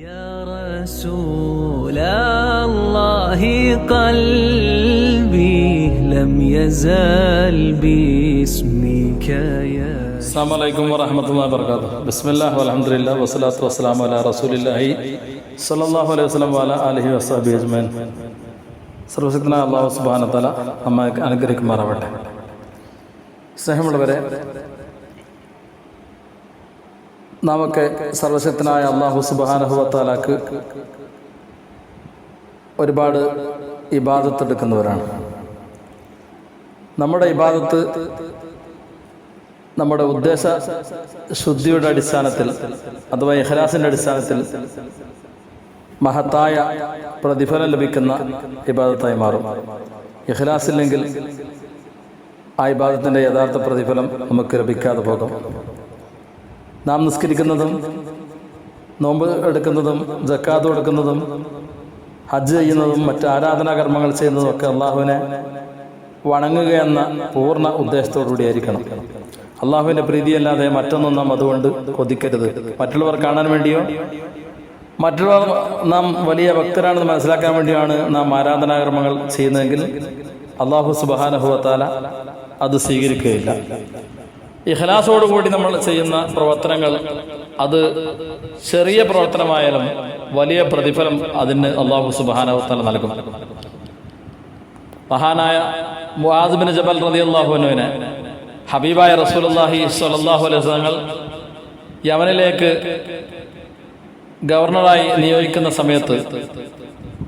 يا رسول الله قلبي لم يزال باسمك يا അസ്സാം വലൈക്കും വറഹമത്തല്ലാ വർക്കാത്തു ബിസ്മില്ലാഹ് അലഹമുല്ല വസ്സലാത്തു വസ്സലാം അല റസൂലില്ലാഹി സല്ലല്ലാഹു അലൈഹി വസല്ലം വാല അലഹി വസ്സാബി അജ്മൻ സർവശക്തനായ അള്ളാഹു സുബാന തല നമ്മെ അനുഗ്രഹിക്കുമാറാവട്ടെ സ്നേഹമുള്ളവരെ നാമൊക്കെ സർവശക്തനായ അള്ളാഹു സുബാനഹുവത്താലാക്ക് ഒരുപാട് ഇബാദത്ത് എടുക്കുന്നവരാണ്. നമ്മുടെ ഇബാദത്ത് നമ്മുടെ ഉദ്ദേശ ശുദ്ധിയുടെ അടിസ്ഥാനത്തിൽ അഥവാ ഇഹ്ലാസിന്റെ അടിസ്ഥാനത്തിൽ മഹത്തായ പ്രതിഫലം ലഭിക്കുന്ന ഇബാദത്തായി മാറും. ഇഖ്ലാസ് ഇല്ലെങ്കിൽ ആ ഇബാദത്തിന്റെ യഥാർത്ഥ പ്രതിഫലം നമുക്ക് ലഭിക്കാതെ പോകും. നാം നിസ്കരിക്കുന്നതും നോമ്പ് എടുക്കുന്നതും ജക്കാത്ത് കൊടുക്കുന്നതും ഹജ്ജ് ചെയ്യുന്നതും മറ്റ് ആരാധനാ കർമ്മങ്ങൾ ചെയ്യുന്നതും ഒക്കെ അള്ളാഹുവിനെ വണങ്ങുക എന്ന പൂർണ ഉദ്ദേശത്തോടുകൂടിയായിരിക്കണം. അള്ളാഹുവിന്റെ പ്രീതിയല്ലാതെ മറ്റൊന്നും നാം അതുകൊണ്ട് കൊതിക്കരുത്. മറ്റുള്ളവർ കാണാൻ വേണ്ടിയോ? മറ്റുള്ളവർ നാം വലിയ ഭക്തരാണെന്ന് മനസ്സിലാക്കാൻ വേണ്ടിയാണ് നാം ആരാധനാകർമ്മങ്ങൾ ചെയ്യുന്നതെങ്കിൽ അള്ളാഹു സുബാനഹുവത്താല അത് സ്വീകരിക്കുകയില്ല. ഇഹ്ലാസോടുകൂടി നമ്മൾ ചെയ്യുന്ന പ്രവർത്തനങ്ങൾ അത് ചെറിയ പ്രവർത്തനമായാലും വലിയ പ്രതിഫലം അതിന് അള്ളാഹു സുബാനഹുത്താല നൽകും. മഹാനായ മുഹാദ്ബിൻ ജബൽ റതി അള്ളാഹുനുവിനെ ഹബീബായ റസൂലുള്ളാഹി സ്വല്ലല്ലാഹു അലൈഹി യവനിലേക്ക് ഗവർണറായി നിയോഗിക്കുന്ന സമയത്ത്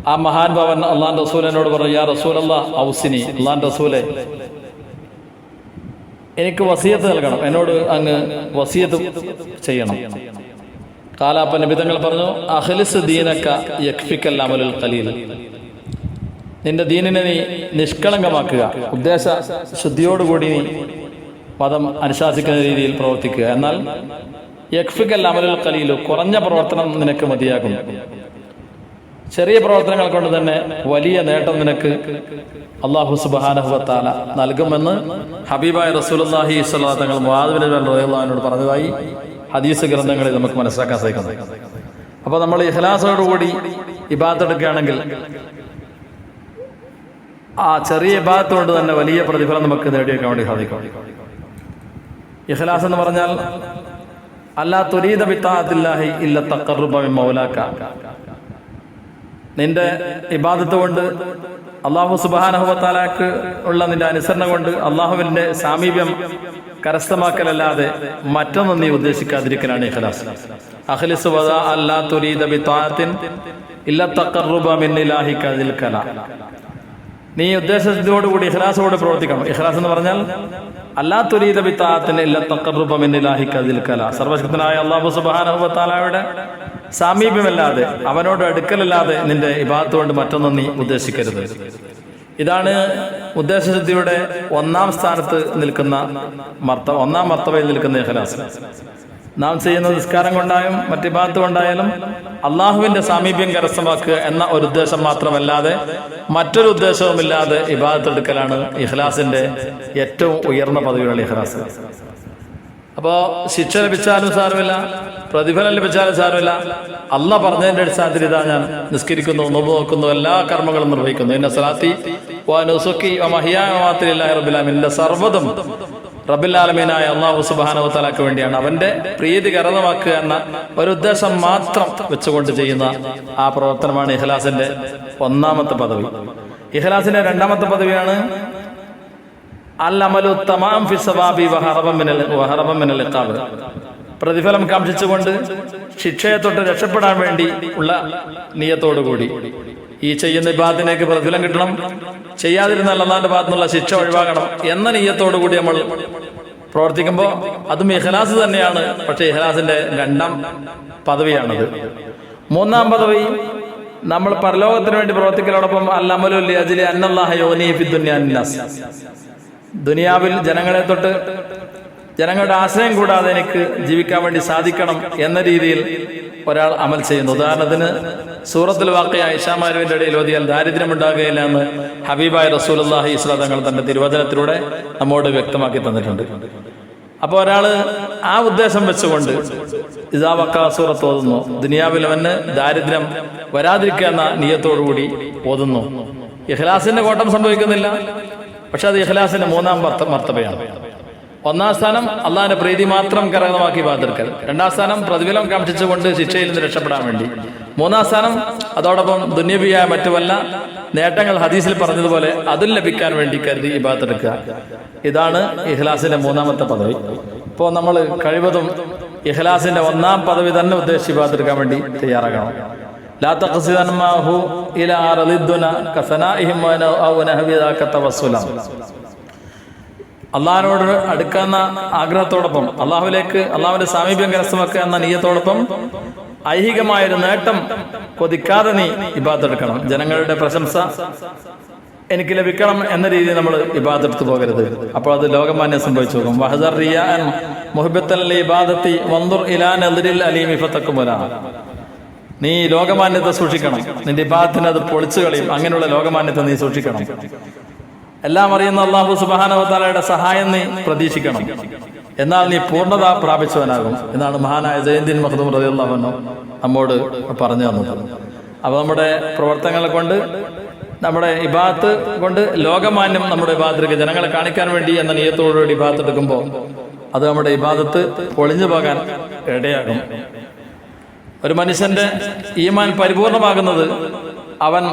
ആ മഹാൻ ഭവൻ അള്ളാൻ റസൂലിനോട് പറഞ്ഞു യാ റസൂൽ അള്ളാഹ് ഔസിനി അള്ളാൻ റസൂലെ എനിക്ക് വസീയത്ത് നൽകണം. എന്നോട് അങ്ങ് വസീയത്ത് ചെയ്യണം. കാലാപ്പ നിബിതങ്ങൾ പറഞ്ഞു അഖലിസ് ദീനക്ക യക്ഫിക്കൽ അമലുൽ ഖലീൽ. നിന്റെ ദീനിനെ നീ നിഷ്കളങ്കമാക്കുക. ഉദ്ദേശ ശുദ്ധിയോടുകൂടി നീ പദം അനുശാസിക്കുന്ന രീതിയിൽ പ്രവർത്തിക്കുക. എന്നാൽ യക്ഫിക്കൽ അമലുൽ ഖലീൽ കുറഞ്ഞ പ്രവർത്തനം നിനക്ക് മതിയാകും. ചെറിയ പ്രവർത്തനങ്ങൾ കൊണ്ട് തന്നെ വലിയ നേട്ടം നിനക്ക് അള്ളാഹു സുബാനഹുവത്താല നൽകുമെന്ന് ഹബീബായ റസൂലി തങ്ങൾ മുഹാദിബിൻ റഹ്ലാനോട് പറഞ്ഞതായി ഹദീസ് ഗ്രന്ഥങ്ങളിൽ നമുക്ക് മനസ്സിലാക്കാൻ സാധിക്കുന്നത് അപ്പൊ നമ്മൾ ഇഹ്ലാസോടുകൂടി ഇബാത്തെടുക്കുകയാണെങ്കിൽ ആ ചെറിയ ഇബാത്ത് കൊണ്ട് തന്നെ വലിയ പ്രതിഫലം നമുക്ക് നേടിയെടുക്കാൻ വേണ്ടി സാധിക്കും. ഇഹ്ലാസ് എന്ന് പറഞ്ഞാൽ അല്ലാ തുരീദ ബിത്താത്തില്ലാഹി ഇല്ല തക്കറുബ മൗലാക്ക നിന്റെ ഇബാദത്ത് കൊണ്ട് അള്ളാഹു സുബാനഹുബത്താലാക്ക് ഉള്ള നിന്റെ അനുസരണ കൊണ്ട് അള്ളാഹുവിന്റെ സാമീപ്യം കരസ്ഥമാക്കലല്ലാതെ മറ്റൊന്നും നീ ഉദ്ദേശിക്കാതിരിക്കലാണ് ഇഖ്ലാസ്. അഖ്ലിസ് തുരീദ കദിൽ നീ ഉദ്ദേശത്തോടുകൂടി ഇഹ്ലാസോട് പ്രവർത്തിക്കണം. ഇഹ്ലാസ് എന്ന് പറഞ്ഞാൽ അല്ലാ ബിത്താത്തിന് ഇല്ല തക്കറുബമിന്നിലാഹി കതിൽ കല. സർവശക്തനായ അള്ളാഹു സുബാനഹുബത്താലയുടെ സാമീപ്യമല്ലാതെ അവനോട് അടുക്കലല്ലാതെ നിന്റെ ഇബാത്ത് കൊണ്ട് മറ്റൊന്നും നീ ഉദ്ദേശിക്കരുത്. ഇതാണ് ഉദ്ദേശശുദ്ധിയുടെ ഒന്നാം സ്ഥാനത്ത് നിൽക്കുന്ന മർത്ത ഒന്നാം മർത്തവയിൽ നിൽക്കുന്ന ഇഹ്ലാസ് നാം ചെയ്യുന്ന നിസ്കാരം കൊണ്ടായും മറ്റു ഭാഗത്ത് കൊണ്ടായാലും അള്ളാഹുവിന്റെ സാമീപ്യം കരസ്ഥമാക്കുക എന്ന ഒരു ഉദ്ദേശം മാത്രമല്ലാതെ മറ്റൊരു ഉദ്ദേശവുമില്ലാതെ ഇബാദത്ത് ഇഹ്ലാസിന്റെ ഏറ്റവും ഉയർന്ന പദവിയുള്ള ഇഹ്ലാസ് അപ്പോ ശിക്ഷ ലഭിച്ചാലും സാരമില്ല പ്രതിഫലം ലഭിച്ചാലും സാരമില്ല. അല്ല പറഞ്ഞതിന്റെ അടിസ്ഥാനത്തിൽ ഇതാ ഞാൻ നിസ്കരിക്കുന്നു നോമ്പ് നോക്കുന്നു എല്ലാ കർമ്മങ്ങളും നിർവഹിക്കുന്നു. എന്നെ സലാത്തി എന്റെ സർവതും റബില്ലാലമീനായ അള്ളാഹു സുബാനവത്തലാക്ക് വേണ്ടിയാണ്. അവന്റെ പ്രീതി കരതമാക്കുക എന്ന ഒരു ഉദ്ദേശം മാത്രം വെച്ചുകൊണ്ട് ചെയ്യുന്ന ആ പ്രവർത്തനമാണ് ഇഹ്ലാസിന്റെ ഒന്നാമത്തെ പദവി. ഇഹ്ലാസിന്റെ രണ്ടാമത്തെ പദവിയാണ് അൽ അമലു തമാം ഫി സവാബി വഹറബം മിനൽ വഹറബം മിനൽ ഇഖാബ്. പ്രതിഫലം കാംക്ഷിച്ചുകൊണ്ട് ശിക്ഷയെ തൊട്ട് രക്ഷപ്പെടാൻ വേണ്ടി ഉള്ള നിയത്തോടുകൂടി. ഈ ചെയ്യുന്ന വിഭാഗത്തിനേക്ക് പ്രതിഫലം കിട്ടണം. ചെയ്യാതിരുന്നാൽ അള്ളാന്റെ ഭാഗത്തുനിന്നുള്ള ശിക്ഷ ഒഴിവാക്കണം എന്ന നീയത്തോടുകൂടി നമ്മൾ പ്രവർത്തിക്കുമ്പോൾ അതും ഇഹ്ലാസ് തന്നെയാണ്. പക്ഷെ ഇഹ്ലാസിന്റെ രണ്ടാം പദവിയാണത്. മൂന്നാം പദവി നമ്മൾ പരലോകത്തിന് വേണ്ടി പ്രവർത്തിക്കലോടൊപ്പം അല്ലമലുല്ലി അന്നല്ലാഹ യോനീഫി ദുന്യാസ് ദുനിയാവിൽ ജനങ്ങളെ തൊട്ട് ജനങ്ങളുടെ ആശ്രയം കൂടാതെ എനിക്ക് ജീവിക്കാൻ വേണ്ടി സാധിക്കണം എന്ന രീതിയിൽ ഒരാൾ അമൽ ചെയ്യുന്നു. ഉദാഹരണത്തിന് സൂറത്തിൽ വാക്കിയ ഇഷാമാരുവിന്റെ ഇടയിൽ ഓതിയാൽ ദാരിദ്ര്യം ഉണ്ടാകുകയില്ല എന്ന് ഹബീബായ റസൂലി ഇസ്ല തങ്ങൾ തന്റെ തിരുവചനത്തിലൂടെ നമ്മോട് വ്യക്തമാക്കി തന്നിട്ടുണ്ട്. അപ്പോൾ ഒരാൾ ആ ഉദ്ദേശം വെച്ചുകൊണ്ട് ഇതാ വക്കാസൂറത്ത് ഓതുന്നു. ദുനിയാവിൽ അവന് ദാരിദ്ര്യം വരാതിരിക്കുക എന്ന നിയത്തോടുകൂടി ഓതുന്നു. ഇഖ്ലാസിന്റെ കോട്ടം സംഭവിക്കുന്നില്ല. പക്ഷെ അത് ഇഖ്ലാസിന്റെ മൂന്നാം മർത്തവയാണ് ഒന്നാം സ്ഥാനം അള്ളാഹിന്റെ പ്രീതി മാത്രം കരകതമാക്കി ബാധിക്കൽ രണ്ടാം സ്ഥാനം പ്രതിഫലം കാക്ഷിച്ചുകൊണ്ട് ശിക്ഷയിൽ നിന്ന് രക്ഷപ്പെടാൻ വേണ്ടി. മൂന്നാം സ്ഥാനം അതോടൊപ്പം ദുന്യബിയായ മറ്റുമല്ല നേട്ടങ്ങൾ ഹദീസിൽ പറഞ്ഞതുപോലെ അതിൽ ലഭിക്കാൻ വേണ്ടി കരുതി ഈ ഇബാത്തെടുക്കുക ഇതാണ് ഇഹ്ലാസിന്റെ മൂന്നാമത്തെ പദവി. ഇപ്പോൾ നമ്മൾ കഴിവതും ഇഹ്ലാസിന്റെ ഒന്നാം പദവി തന്നെ ഉദ്ദേശിച്ച് ഇബാത്തെടുക്കാൻ വേണ്ടി തയ്യാറാകണം. തഖ്സിദന്മാഹു ഇലാ റളിദ്ദുന കസനാഇഹിം ഔ നഹവി ദാക തവസ്സുലം. അള്ളാഹിനോട് അടുക്കുന്ന ആഗ്രഹത്തോടൊപ്പം അള്ളാഹുലേക്ക് അള്ളാഹുവിന്റെ സാമീപ്യം കരസ്ഥമാക്കുക എന്ന നീയത്തോടൊപ്പം ഐഹികമായൊരു നേട്ടം കൊതിക്കാതെ നീ ഇബാദെടുക്കണം ജനങ്ങളുടെ പ്രശംസ എനിക്ക് ലഭിക്കണം എന്ന രീതിയിൽ നമ്മൾ ഇബാദത്ത് പോകരുത്. അപ്പോൾ അത് ലോകമാന്യം സംഭവിച്ചു പോകും. വഹദർ റിയാൻ മുഹബത്തൽ ഇബാദത്തി വന്ദുർ ഇലാൻ എതിരിൽ അലീമി ഫത്തക്കുമുല നീ ലോകമാന്യത്തെ സൂക്ഷിക്കണം. നിന്റെ ഇബാദത്തിന് അത് പൊളിച്ചു കളയും. അങ്ങനെയുള്ള ലോകമാന്യത്തെ നീ സൂക്ഷിക്കണം. എല്ലാം അറിയുന്ന അള്ളാഹു സുബാനവതാലയുടെ സഹായം നീ പ്രതീക്ഷിക്കണം. എന്നാൽ നീ പൂർണത പ്രാപിച്ചവനാകും. എന്നാണ് മഹാനായ ജയന്തിൻ മഹദൂം റതിയുള്ളവനോ നമ്മോട് പറഞ്ഞു തന്നത്. അപ്പൊ നമ്മുടെ പ്രവർത്തനങ്ങളെ കൊണ്ട് നമ്മുടെ ഇബാത്ത് കൊണ്ട് ലോകമാന്യം നമ്മുടെ ഇബാദത്തിലേക്ക് ജനങ്ങളെ കാണിക്കാൻ വേണ്ടി എന്ന നിയത്തോടുകൂടി ഇബാത്ത് എടുക്കുമ്പോൾ അത് നമ്മുടെ ഇബാദത്ത് പൊളിഞ്ഞു പോകാൻ ഇടയാകും. ഒരു മനുഷ്യന്റെ ഈമാൻ പരിപൂർണമാകുന്നത് അവൻ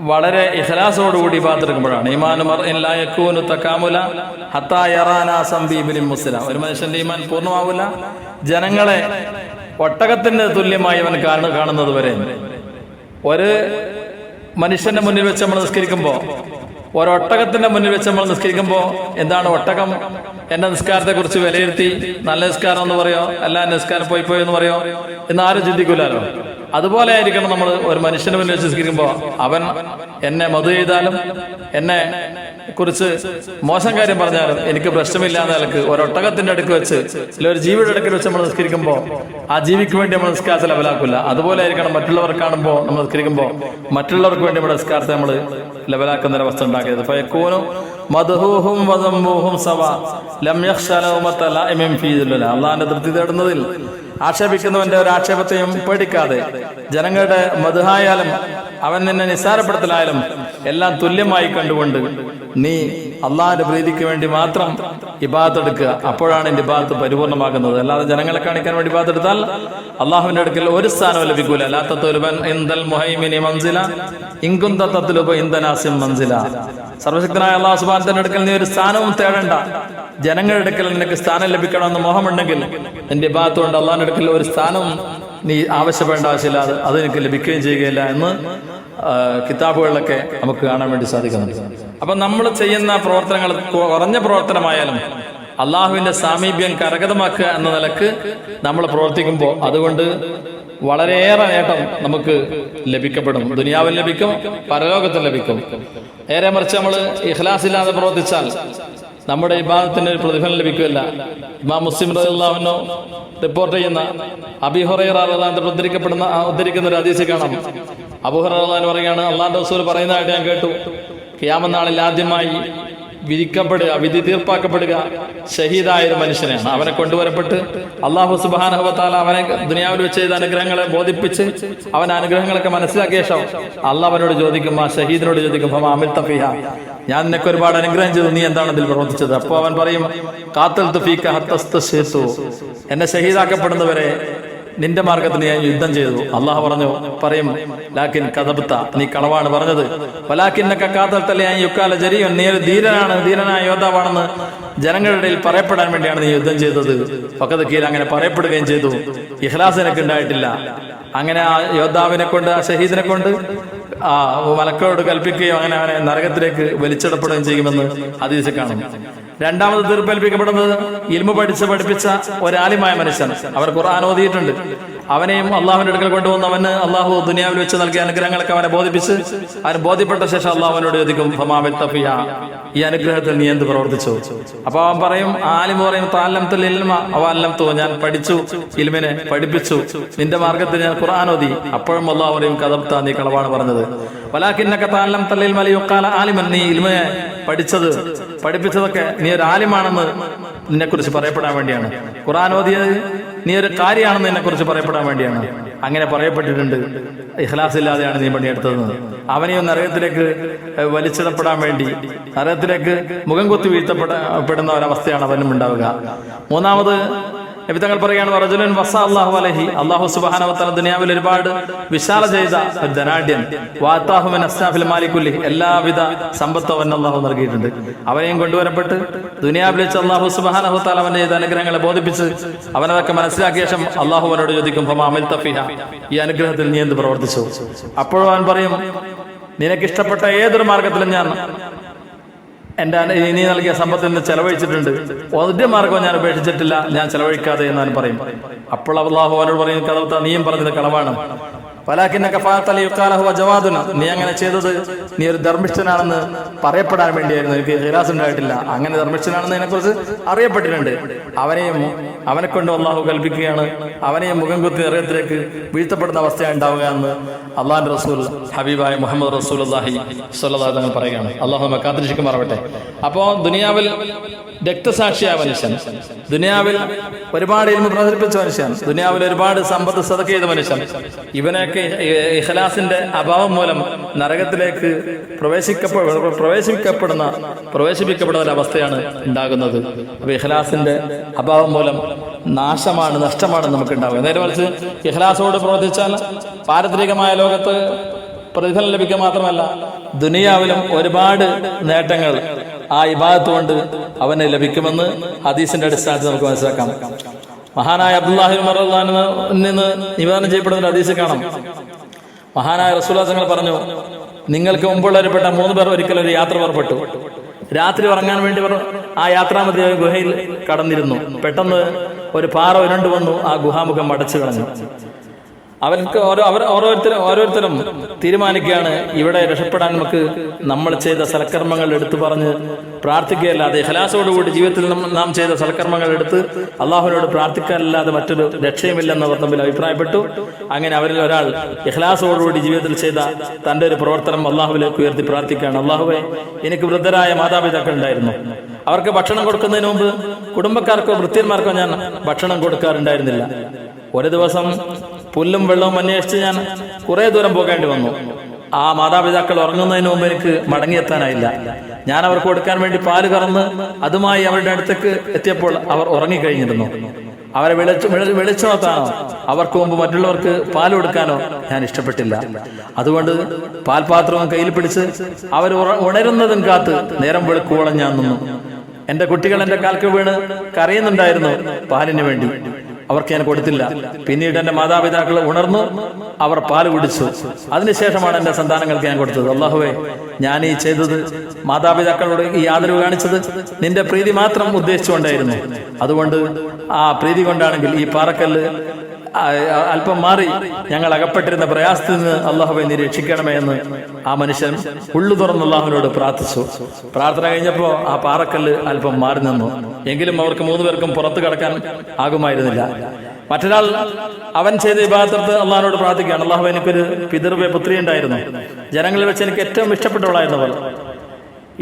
വളരെ ഇഹ്ലാസോടുകൂടി പാത്തെടുക്കുമ്പോഴാണ് ഈമാനുമർക്കൂനു തക്കാമുല ഹത്തായറാനാസംബീബിനും മുസ്ലിം. ഒരു മനുഷ്യന്റെ ഈമാൻ പൂർണമാവില്ല. ജനങ്ങളെ ഒട്ടകത്തിന്റെ തുല്യമായി അവൻ കാണു- കാണുന്നത് വരെ. ഒരു മനുഷ്യന്റെ മുന്നിൽ വെച്ച് നമ്മൾ നിസ്കരിക്കുമ്പോൾ ഒരൊട്ടകത്തിന്റെ മുന്നിൽ വെച്ച് നമ്മൾ നിസ്കരിക്കുമ്പോൾ എന്താണ് ഒട്ടകം? എന്റെ നിസ്കാരത്തെ കുറിച്ച് വിലയിരുത്തി നല്ല നിസ്കാരം എന്ന് പറയോ? അല്ല നിസ്കാരം പോയി പോയി എന്ന് പറയോ? എന്ന് ആരും ചിന്തിക്കൂലോ അതുപോലെ ആയിരിക്കണം നമ്മൾ ഒരു മനുഷ്യനെ മുന്നിൽ വിശ്വസിക്കുമ്പോൾ അവൻ എന്നെ മധു ചെയ്താലും എന്നെ കുറിച്ച് മോശം കാര്യം പറഞ്ഞാലും എനിക്ക് പ്രശ്നമില്ല എന്ന നിലയ്ക്ക് ഒരൊട്ടകത്തിന്റെ അടുക്ക് വെച്ച് ഇല്ല ഒരു ജീവിയുടെ അടുക്കൽ വെച്ച് നമ്മൾ നിസ്കരിക്കുമ്പോൾ ആ ജീവിക്ക് വേണ്ടി നമ്മൾ നിസ്കാരത്തെ ലെവലാക്കില്ല അതുപോലെ ആയിരിക്കണം മറ്റുള്ളവർ കാണുമ്പോൾ നമ്മൾ നിസ്കരിക്കുമ്പോൾ മറ്റുള്ളവർക്ക് വേണ്ടി നമ്മുടെ നിസ്കാരത്തെ നമ്മൾ ലെവലാക്കുന്ന ഒരു അവസ്ഥ ഉണ്ടാക്കിയത് അപ്പൊ മധുഹും മധുഹൂഹും സവാ സവ ലം യഖ്ശ ലൗമത്ത ലായിമിൻ ഫീ ദുല്ല. അള്ളാഹിന്റെ തൃപ്തി തേടുന്നതിൽ ആക്ഷേപിക്കുന്നവന്റെ ഒരു ആക്ഷേപത്തെയും പേടിക്കാതെ ജനങ്ങളുടെ മധുഹായാലും അവൻ നിന്നെ നിസ്സാരപ്പെടുത്തലായാലും എല്ലാം തുല്യമായി കണ്ടുകൊണ്ട് നീ അള്ളാഹിന്റെ പ്രീതിക്ക് വേണ്ടി മാത്രം ഇബാത്ത് എടുക്കുക അപ്പോഴാണ് എന്റെ ഇബാത്ത് പരിപൂർണമാകുന്നത്. അല്ലാതെ ജനങ്ങളെ കാണിക്കാൻ വേണ്ടി ഇബാത്ത് എടുത്താൽ അള്ളാഹുവിന്റെ അടുക്കൽ ഒരു സ്ഥാനവും ലഭിക്കൂല. മൻസില. സർവശക്തനായ അള്ളാഹു സുബാന്റെ അടുക്കൽ നീ ഒരു സ്ഥാനവും തേടണ്ട. ജനങ്ങളുടെ അടുക്കൽ നിനക്ക് സ്ഥാനം ലഭിക്കണമെന്ന് മോഹമുണ്ടെങ്കിൽ എന്റെ ഇബാദത്ത് കൊണ്ട് അള്ളാഹിന്റെ അടുക്കൽ ഒരു സ്ഥാനവും നീ ആവശ്യപ്പെടേണ്ട ആവശ്യമില്ല അത് അത് നിനക്ക് ലഭിക്കുകയും ചെയ്യുകയില്ല എന്ന് കിതാബുകളിലൊക്കെ നമുക്ക് കാണാൻ വേണ്ടി സാധിക്കുന്നുണ്ട്. അപ്പൊ നമ്മൾ ചെയ്യുന്ന പ്രവർത്തനങ്ങൾ കുറഞ്ഞ പ്രവർത്തനമായാലും അള്ളാഹുവിന്റെ സാമീപ്യം കരകതമാക്കുക എന്ന നിലയ്ക്ക് നമ്മൾ പ്രവർത്തിക്കുമ്പോൾ അതുകൊണ്ട് വളരെയേറെ നേട്ടം നമുക്ക് ലഭിക്കപ്പെടും. ദുനിയാവിൽ ലഭിക്കും പരലോകത്തിൽ ലഭിക്കും. നേരെ മറിച്ച് നമ്മൾ ഇഖ്ലാസ് ഇല്ലാതെ പ്രവർത്തിച്ചാൽ നമ്മുടെ ഇബാദത്തിന് ഒരു പ്രതിഫലം ലഭിക്കില്ല ഇമാം മുസ്ലിം റളിയല്ലാഹു റിപ്പോർട്ട് ചെയ്യുന്ന റളിയല്ലാഹു ഉദ്ധരിക്കപ്പെടുന്ന ഉദ്ധരിക്കുന്ന ഒരു ഹദീസിൽ കാണാം. അബൂഹുറ റളിയല്ലാഹു പറയുകയാണ് അള്ളാഹുന്റെ റസൂൽ പറയുന്നതായിട്ട് ഞാൻ കേട്ടു. ക്യാമനാളിൽ ആദ്യമായി വിധിക്കപ്പെടുക വിധി തീർപ്പാക്കപ്പെടുക ഷഹീദായ ഒരു മനുഷ്യനെയാണ്. അവനെ കൊണ്ടുവരപ്പെട്ട് അള്ളാഹു സുബാനഹത്താല അവനെ ദുനിയാവിൽ വെച്ച് ചെയ്ത അനുഗ്രഹങ്ങളെ ബോധിപ്പിച്ച് അവൻ അനുഗ്രഹങ്ങളൊക്കെ മനസ്സിലാക്കിയ ശേഷം അള്ളാഹ് അവനോട് ചോദിക്കും ആ ഷഹീദിനോട് ചോദിക്കും "ഫമാ അമിൽത തഫീഹ ഞാൻ നിനക്ക് ഒരുപാട് അനുഗ്രഹം ചെയ്തു നീ എന്താണ് ഇതിൽ പ്രവർത്തിച്ചത്? അപ്പോൾ അവൻ പറയും കാത്തൽ തുഫീക ഹത്തസ്തശീതു." എന്നെ ഷഹീദാക്കപ്പെടുന്നവരെ നിന്റെ മാർഗത്തിന് ഞാൻ യുദ്ധം ചെയ്തു. അള്ളാഹു പറഞ്ഞു പറയും ലാക്കിൻ കഥബത്ത നീ കളവാണ് പറഞ്ഞത്. വലാക്കിന്നൊക്കെ കാത്തൽ ഞാൻ യുക്കാല ജരിയൻ നീ ഒരു ധീരനാണ് ധീരനായ യോദ്ധാവാണെന്ന് ജനങ്ങളുടെ ഇടയിൽ പറയപ്പെടാൻ വേണ്ടിയാണ് നീ യുദ്ധം ചെയ്തത്. പക്കത്ത് കീഴിൽ അങ്ങനെ പറയപ്പെടുകയും ചെയ്തു. എനിക്ക് ഉണ്ടായിട്ടില്ല. അങ്ങനെ ആ യോദ്ധാവിനെ കൊണ്ട് ആ ഷഹീദിനെ കൊണ്ട് ആ മലക്കളോട് കൽപ്പിക്കുകയും അങ്ങനെ അവനെ നരകത്തിലേക്ക് വലിച്ചിടപ്പെടുകയും ചെയ്യുമെന്ന് അതീസ് കാണും. രണ്ടാമത് തീർപ്പേൽപ്പിക്കപ്പെടുന്നത് ഇൽമു പഠിച്ച് പഠിപ്പിച്ച ഒരാലിമായ മനുഷ്യനാണ് അവർ ഖുർആൻ ഓതിയിട്ടുണ്ട്. അവനെയും അള്ളാഹുവിന്റെ അടുക്കൽ കൊണ്ടുവന്ന് അവന് അള്ളാഹു ദുനിയാവിൽ വെച്ച് നൽകിയ അനുഗ്രഹങ്ങളൊക്കെ അവനെ ബോധിപ്പിച്ച് അവന് ബോധ്യപ്പെട്ട ശേഷം അള്ളാഹുവിനോട് ചോദിക്കും ഫമാവിൽ ഈ അനുഗ്രഹത്തിൽ നീ എന്ത് പ്രവർത്തിച്ചു? അപ്പൊ അവൻ പറയും ആലിമ പറയും താലം ഇൽമ. അവ അല്ലത്തോ ഞാൻ പഠിച്ചു ഇൽമിനെ പഠിപ്പിച്ചു. നിന്റെ മാർഗത്തിൽ ഞാൻ ഖുർആൻ ഓതി. അപ്പോഴും അള്ളാഹു പറയും കഥപ്ത നീ കളവാണ് പറഞ്ഞത്. വലാഖിന്നൊക്കെ താലം തല്ലിൽ മലയുക്കാല ആലിമൻ നീ ഇൽമയെ പഠിച്ചത് പഠിപ്പിച്ചതൊക്കെ നീ ഒരു ആലിമാണെന്ന് നിന്നെ കുറിച്ച് പറയപ്പെടാൻ വേണ്ടിയാണ്. ഖുറാൻ ഓതിയത് നീ ഒരു കാര്യമാണെന്ന് നിന്നെക്കുറിച്ച് പറയപ്പെടാൻ വേണ്ടിയാണ്. അങ്ങനെ പറയപ്പെട്ടിട്ടുണ്ട്. ഇഖ്ലാസ് ഇല്ലാതെയാണ് നീ പണിയെടുത്തത്. അവനെയും നരകത്തിലേക്ക് വലിച്ചിടപ്പെടാൻ വേണ്ടി നരകത്തിലേക്ക് മുഖം കുത്തി വീഴ്ത്തപ്പെടുന്ന ഒരവസ്ഥയാണ് അവനും ഉണ്ടാവുക. മൂന്നാമത് തങ്ങൾ പറയുകയാണ് റജുലൻ വസ അള്ളാഹു അലഹി അള്ളാഹു സുബാനവത്തല ദുനിയാവിൽ ഒരുപാട് വിശാല ചെയ്ത ധനാഢ്യൻ. വാത്താഹുമൻ അസ്നാഫിൽ മാലിക്കുല്ലി എല്ലാവിധ സമ്പത്തും അവൻ അള്ളാഹു നൽകിയിട്ടുണ്ട്. അവനെയും കൊണ്ടുവരപ്പെട്ട് ദുനിയാവിൽ വെച്ച് അള്ളാഹു സുബാനഹുത്താൽ അവന്റെ ചെയ്ത അനുഗ്രഹങ്ങളെ ബോധിപ്പിച്ച് അവനതൊക്കെ മനസ്സിലാക്കിയ ശേഷം അള്ളാഹു അവനോട് ചോദിക്കും "ഫമാ തഫീന ഫിഹ?" ഈ അനുഗ്രഹത്തിൽ നീ എന്ത് പ്രവർത്തിച്ചു? അപ്പോഴും അവൻ പറയും നിനക്കിഷ്ടപ്പെട്ട ഏതൊരു മാർഗത്തിലും ഞാൻ എന്റെ ഇനി നൽകിയ സമ്പത്തിൽ നിന്ന് ചെലവഴിച്ചിട്ടുണ്ട്. ഒരു മാർഗവും ഞാൻ ഉപേക്ഷിച്ചിട്ടില്ല. ഞാൻ ചെലവഴിക്കാതെ എന്ന് അവൻ പറയും അപ്പോൾ അള്ളാഹു അവനോട് പറയും കഥ നീയും പറഞ്ഞത് കളവാണ്. നീ അങ്ങനെ ചെയ്തത് നീ ഒരു ധർമ്മിഷ്ഠനാണെന്ന് പറയപ്പെടാൻ വേണ്ടിയായിരുന്നു. എനിക്ക് ഹിരാസ് ഉണ്ടായിട്ടില്ല. അങ്ങനെ ധർമ്മിഷ്ഠനാണെന്ന് അതിനെ കുറിച്ച് അറിയപ്പെട്ടിട്ടുണ്ട്. അവനെയും അവനെ കൊണ്ട് അള്ളാഹു കൽപ്പിക്കുകയാണ്. അവനെയും മുഖം കുത്തി നിറയത്തിലേക്ക് വീഴ്ത്തപ്പെടുന്ന അവസ്ഥയാണ് ഉണ്ടാവുക എന്ന് അള്ളാഹിന്റെ റസൂൽ ഹബീബായ മുഹമ്മദ് റസൂൽ അള്ളാഹി തങ്ങൾ പറയുകയാണ്. അള്ളാഹു കാത്തിരിക്കുമാറാവട്ടെ അപ്പോ ദുനിയാവിൽ രക്തസാക്ഷിയായ മനുഷ്യൻ. ദുനിയാവിൽ ഒരുപാട് ഇരുമ്പ് പ്രചരിപ്പിച്ച മനുഷ്യൻ. ദുനിയാവിൽ ഒരുപാട് സമ്പത്ത് സതക്ക് ചെയ്ത മനുഷ്യൻ. ഇവനൊക്കെ ഇഹ്ലാസിന്റെ അഭാവം മൂലം നരകത്തിലേക്ക് പ്രവേശിക്കപ്പെ പ്രവേശിപ്പിക്കപ്പെടുന്ന പ്രവേശിപ്പിക്കപ്പെടുന്ന ഒരു അവസ്ഥയാണ് ഉണ്ടാകുന്നത്. അപ്പൊ ഇഖ്ലാസിന്റെ അഭാവം മൂലം നാശമാണ് നഷ്ടമാണ് നമുക്ക് ഉണ്ടാവുക നേരെ മറിച്ച് ഇഹ്ലാസോട് പ്രവർത്തിച്ചാൽ പാരത്രികമായ ലോകത്ത് പ്രതിഫലം ലഭിക്കുക മാത്രമല്ല ദുനിയാവിലും ഒരുപാട് നേട്ടങ്ങൾ ആ ഇബാദത്ത് കൊണ്ട് അവന് ലഭിക്കുമെന്ന് ഹദീസിന്റെ അടിസ്ഥാനത്തിൽ നമുക്ക് മനസ്സിലാക്കാം. മഹാനായ അബ്ദുല്ലാഹി ഉമറിൽ നിന്ന് നിവേദനം ചെയ്യപ്പെടുന്ന ഹദീസ് കാണാം. മഹാനായ റസൂലാസങ്ങൾ പറഞ്ഞു നിങ്ങൾക്ക് മുമ്പുള്ളവരെപ്പെട്ട മൂന്ന് പേർ ഒരിക്കലും ഒരു യാത്ര പുറപ്പെട്ടു. രാത്രി ഉറങ്ങാൻ വേണ്ടി ആ യാത്രാമധ്യ ഗുഹയിൽ കടന്നിരുന്നു. പെട്ടെന്ന് ഒരു പാറ ഉരുണ്ടു വന്നു ആ ഗുഹാമുഖം അടച്ചു കളഞ്ഞു. അവർക്ക് ഓരോ അവർ ഓരോരുത്തരും ഓരോരുത്തരും തീരുമാനിക്കുകയാണ്. ഇവിടെ രക്ഷപ്പെടാൻ നമുക്ക് നമ്മൾ ചെയ്ത സൽക്കർമ്മങ്ങൾ എടുത്തു പറഞ്ഞ് പ്രാർത്ഥിക്കുകയല്ലാതെ ഹലാസോടുകൂടി ജീവിതത്തിൽ നാം- ചെയ്ത സൽക്കർമ്മങ്ങൾ എടുത്ത് അള്ളാഹുവിനോട് പ്രാർത്ഥിക്കാനല്ലാതെ മറ്റൊരു രക്ഷയുമില്ലെന്ന് അവർ തമ്മിൽ അഭിപ്രായപ്പെട്ടു. അങ്ങനെ അവരിൽ ഒരാൾ ഇഹ്ലാസോടുകൂടി ജീവിതത്തിൽ ചെയ്ത തന്റെ ഒരു പ്രവർത്തനം അള്ളാഹുവിലേക്ക് ഉയർത്തി പ്രാർത്ഥിക്കുകയാണ്. അള്ളാഹുവെ എനിക്ക് വൃദ്ധരായ മാതാപിതാക്കൾ ഉണ്ടായിരുന്നു. അവർക്ക് ഭക്ഷണം കൊടുക്കുന്നതിന് മുമ്പ് കുടുംബക്കാർക്കോ വൃത്തിയന്മാർക്കോ ഞാൻ ഭക്ഷണം കൊടുക്കാറുണ്ടായിരുന്നില്ല. ഒരു ദിവസം പുല്ലും വെള്ളവും അന്വേഷിച്ച് ഞാൻ കുറെ ദൂരം പോകേണ്ടി വന്നു. ആ മാതാപിതാക്കൾ ഉറങ്ങുന്നതിന് മുമ്പ് എനിക്ക് മടങ്ങിയെത്താനായില്ല. ഞാൻ അവർക്ക് കൊടുക്കാൻ വേണ്ടി പാൽ കറന്ന് അതുമായി അവരുടെ അടുത്തേക്ക് എത്തിയപ്പോൾ അവർ ഉറങ്ങിക്കഴിഞ്ഞിരുന്നു. അവരെ വിളിച്ചു വിളിച്ചു നോക്കാനോ അവർക്ക് മുമ്പ് മറ്റുള്ളവർക്ക് പാൽ കൊടുക്കാനോ ഞാൻ ഇഷ്ടപ്പെട്ടില്ല. അതുകൊണ്ട് പാൽപാത്രവും കയ്യിൽ പിടിച്ച് അവർ ഉണരുന്നതും കാത്ത് നേരം വെളുക്കുവോളം ഞാൻ നിന്നു. എന്റെ കുട്ടികൾ എന്റെ കാൽക്ക് വീണ് കരയുന്നുണ്ടായിരുന്നു പാലിന് വേണ്ടി. അവർക്ക് ഞാൻ കൊടുത്തില്ല. പിന്നീട് എന്റെ മാതാപിതാക്കൾ ഉണർന്ന് അവർ പാൽ കുടിച്ചു. അതിനുശേഷമാണ് എന്റെ സന്താനങ്ങൾക്ക് ഞാൻ കൊടുത്തത്. അള്ളാഹുവെ ഞാൻ ഈ ചെയ്തത് മാതാപിതാക്കളോട് ഈ ആദരവ് കാണിച്ചത് നിന്റെ പ്രീതി മാത്രം ഉദ്ദേശിച്ചുകൊണ്ടായിരുന്നു. അതുകൊണ്ട് ആ പ്രീതി കൊണ്ടാണെങ്കിൽ ഈ പാറക്കല്ല് അല്പം മാറി ഞങ്ങൾ അകപ്പെട്ടിരുന്ന പ്രയാസത്തിൽ നിന്ന് അള്ളാഹുബെ നിരീക്ഷിക്കണമേ എന്ന് ആ മനുഷ്യൻ ഉള്ളു തുറന്ന് അള്ളാഹുവിനോട് പ്രാർത്ഥിച്ചു. പ്രാർത്ഥന കഴിഞ്ഞപ്പോ ആ പാറക്കല്ല് അല്പം മാറി നിന്നു. എങ്കിലും അവർക്ക് മൂന്ന് പേർക്കും പുറത്തു കടക്കാൻ ആകുമായിരുന്നില്ല. മറ്റൊരാൾ അവൻ ചെയ്ത വിഭാഗത്തിൽ അള്ളാഹിനോട് പ്രാർത്ഥിക്കുകയാണ്. അള്ളാഹു എനിക്കൊരു പിതൃവ്യ പുത്രി ഉണ്ടായിരുന്നു. ജനങ്ങളിൽ വെച്ച് എനിക്ക് ഏറ്റവും ഇഷ്ടപ്പെട്ടവളായിരുന്നു അവൾ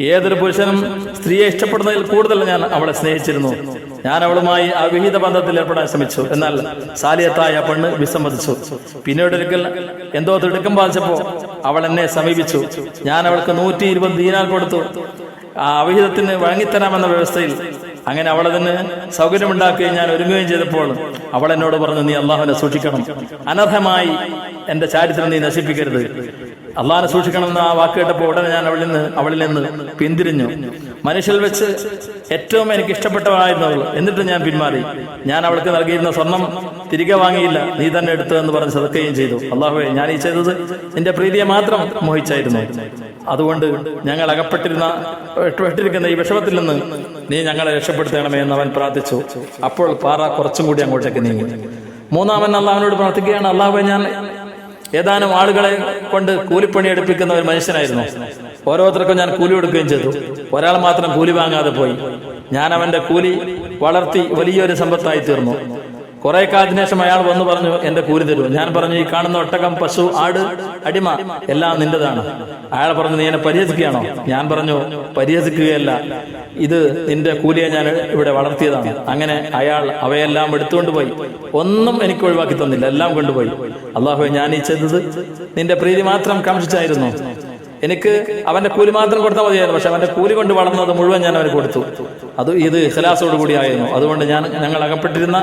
ഏതൊരു പുരുഷനും സ്ത്രീയെ ഇഷ്ടപ്പെടുന്നതിൽ കൂടുതൽ ഞാൻ അവളെ സ്നേഹിച്ചിരുന്നു. ഞാൻ അവളുമായി അവിഹിത ബന്ധത്തിൽ ഏർപ്പെടാൻ ശ്രമിച്ചു. എന്നാൽ സാലിയത്തായ പെണ്ണ് വിസമ്മതിച്ചു. പിന്നീട് ഒരിക്കൽ എന്തോ തിടുക്കം ബാധിച്ചപ്പോ അവൾ എന്നെ സമീപിച്ചു. ഞാൻ അവൾക്ക് നൂറ്റി ഇരുപത് ദീനാൽ കൊടുത്തു. ആ അവിഹിതത്തിന് വഴങ്ങിത്തരാമെന്ന വ്യവസ്ഥയിൽ അങ്ങനെ അവളതിന് സൗകര്യമുണ്ടാക്കുകയും ഞാൻ ഒരുങ്ങുകയും ചെയ്തപ്പോൾ അവൾ എന്നോട് പറഞ്ഞു നീ അള്ളാഹുവിനെ സൂക്ഷിക്കണം. അനർഹമായി എന്റെ ചാരിത്രം നീ നശിപ്പിക്കരുത്. അള്ളാഹിനെ സൂക്ഷിക്കണമെന്ന് ആ വാക്ക് കേട്ടപ്പോൾ ഉടനെ ഞാൻ അവളിൽ നിന്ന് അവളിൽ നിന്ന് പിന്തിരിഞ്ഞു. മനുഷ്യൽ വെച്ച് ഏറ്റവും എനിക്ക് ഇഷ്ടപ്പെട്ടവളായിരുന്നു അവൾ. എന്നിട്ട് ഞാൻ പിന്മാറി. ഞാൻ അവൾക്ക് നൽകിയിരുന്ന സ്വർണം തിരികെ വാങ്ങിയില്ല. നീ തന്നെ എടുത്തു എന്ന് പറഞ്ഞ് സതക്കുകയും ചെയ്തു. അള്ളാഹുവെ ഞാൻ ഈ ചെയ്തത് എന്റെ പ്രീതിയെ മാത്രം മോഹിച്ചായിരുന്നു. അതുകൊണ്ട് ഞങ്ങൾ അകപ്പെട്ടിരുന്ന പെട്ടിരിക്കുന്ന ഈ വിഷമത്തിൽ നിന്ന് നീ ഞങ്ങളെ രക്ഷപ്പെടുത്തണമേ എന്ന് അവൻ പ്രാർത്ഥിച്ചു. അപ്പോൾ പാറ കുറച്ചും കൂടി അങ്ങോട്ടേക്ക് നീങ്ങി. മൂന്നാമൻ അള്ളാഹുവിനോട് പ്രാർത്ഥിക്കുകയാണ് അള്ളാഹുവെ ഞാൻ ഏതാനും ആളുകളെ കൊണ്ട് കൂലിപ്പണി എടുപ്പിക്കുന്ന ഒരു മനുഷ്യനായിരുന്നു. ഓരോരുത്തർക്കും ഞാൻ കൂലി കൊടുക്കുകയും ചെയ്തു. ഒരാൾ മാത്രം കൂലി വാങ്ങാതെ പോയി. ഞാൻ അവന്റെ കൂലി വളർത്തി വലിയൊരു സമ്പത്തായി തീർന്നു. കുറെ കാലത്തിന് ശേഷം അയാൾ വന്നു പറഞ്ഞു എന്റെ കൂലി തരൂ. ഞാൻ പറഞ്ഞു ഈ കാണുന്ന ഒട്ടകം പശു ആട് അടിമ എല്ലാം നിന്റേതാണ്. അയാൾ പറഞ്ഞു നീ എന്നെ പരിഹസിക്കുകയാണോ? ഞാൻ പറഞ്ഞു പരിഹസിക്കുകയല്ല. ഇത് നിന്റെ കൂലിയെ ഞാൻ ഇവിടെ വളർത്തിയതാണ്. അങ്ങനെ അയാൾ അവയെല്ലാം എടുത്തുകൊണ്ട് പോയി. ഒന്നും എനിക്ക് ഒഴിവാക്കി തന്നില്ല. എല്ലാം കൊണ്ടുപോയി. അള്ളാഹു ഞാൻ ഈ ചെയ്തത് നിന്റെ പ്രീതി മാത്രം കാംക്ഷിച്ചായിരുന്നു. എനിക്ക് അവന്റെ കൂലി മാത്രം കൊടുത്താൽ മതിയായിരുന്നു. പക്ഷെ അവന്റെ കൂലി കൊണ്ട് വളർന്നത് മുഴുവൻ ഞാൻ അവന് കൊടുത്തു. അത് ഇത് ഇഖലാസോട് കൂടിയായിരുന്നു അതുകൊണ്ട് ഞാൻ ഞങ്ങൾ അകപ്പെട്ടിരുന്ന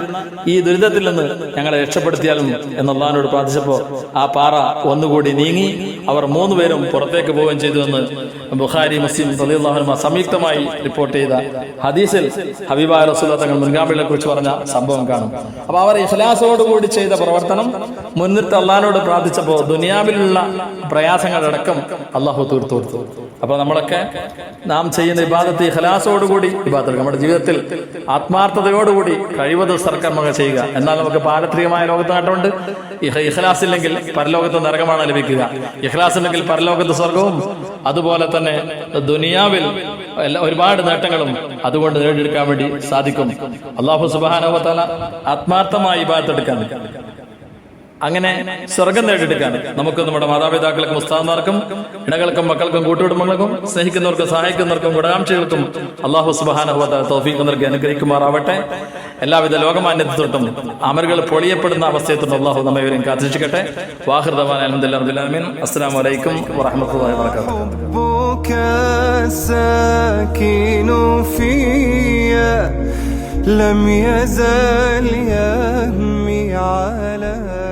ഈ ദുരിതത്തിൽ നിന്ന് ഞങ്ങളെ രക്ഷപ്പെടുത്തിയാലും എന്നുള്ളതിനോട് പ്രാർത്ഥിച്ചപ്പോൾ ആ പാറ ഒന്നുകൂടി നീങ്ങി അവർ മൂന്നുപേരും പുറത്തേക്ക് പോവുകയും ചെയ്തു എന്ന് ബുഖാരി മുസ്ലിം സലിഹുമാ സംയുക്തമായി റിപ്പോർട്ട് ചെയ്ത ഹദീസിൽ ഹബീബ റസൂല തങ്ങൾ മുൻഗാമികളെ കുറിച്ച് പറഞ്ഞ സംഭവം കാണും. അപ്പൊ അവർ ഇഖലാസോടുകൂടി ചെയ്ത പ്രവർത്തനം മുൻനിർത്തി അള്ളഹാനോട് പ്രാർത്ഥിച്ചപ്പോൾ ദുനിയാവിലുള്ള പ്രയാസങ്ങളടക്കം അള്ളാഹു തീർത്തു കൊടുത്തു. അപ്പൊ നമ്മളൊക്കെ നാം ചെയ്യുന്ന ഇബാദത്ത് ഹലാസോടുകൂടി ഇബാദത്ത് നമ്മുടെ ജീവിതത്തിൽ ആത്മാർത്ഥതയോടുകൂടി കഴിവത് സർക്കർമ്മങ്ങൾ ചെയ്യുക. എന്നാൽ നമുക്ക് പാരത്രികമായ ലോകത്ത് നേട്ടമുണ്ട് ഇഖലാസ് ഇല്ലെങ്കിൽ പരലോകത്ത് നരകമാണ് ലഭിക്കുക. ഇഹ്ലാസ് ഉണ്ടെങ്കിൽ പരലോകത്ത് സ്വർഗവും. അതുപോലെ തന്നെ ദുനിയാവിൽ ഒരുപാട് നേട്ടങ്ങളും അതുകൊണ്ട് നേടിയെടുക്കാൻ വേണ്ടി സാധിക്കും. അള്ളാഹു സുബാനോത്തല ആത്മാർത്ഥമായി ഇബാദത്തെടുക്കാൻ അങ്ങനെ സ്വർഗം നേടിയെടുക്കാൻ നമുക്ക് നമ്മുടെ മാതാപിതാക്കൾക്കും ഉസ്താദന്മാർക്കും ഇണകൾക്കും മക്കൾക്കും കൂട്ടുകുടുംബങ്ങൾക്കും സ്നേഹിക്കുന്നവർക്കും സഹായിക്കുന്നവർക്കും ഗുണകാംക്ഷികൾക്കും അള്ളാഹു സുബാനുഭവത്തെ തോഫീക്ക് നൽകി അനുഗ്രഹിക്കുമാറാവട്ടെ എല്ലാവിധ ലോകമാന്യത്തെ തൊട്ടും അമരുകൾ പൊളിയപ്പെടുന്ന അവസ്ഥയെ തൊട്ടും അള്ളാഹു നമ്മെ ഇവരെയും കാത്തിരക്ഷിക്കട്ടെ വാഹൃദവാൻ അലഹദില്ലാമീൻ അസ്സാം വലൈക്കും വറഹമത്തല്ലാ വാത്തു حبك ساكن فيا لم يزل يهمي علي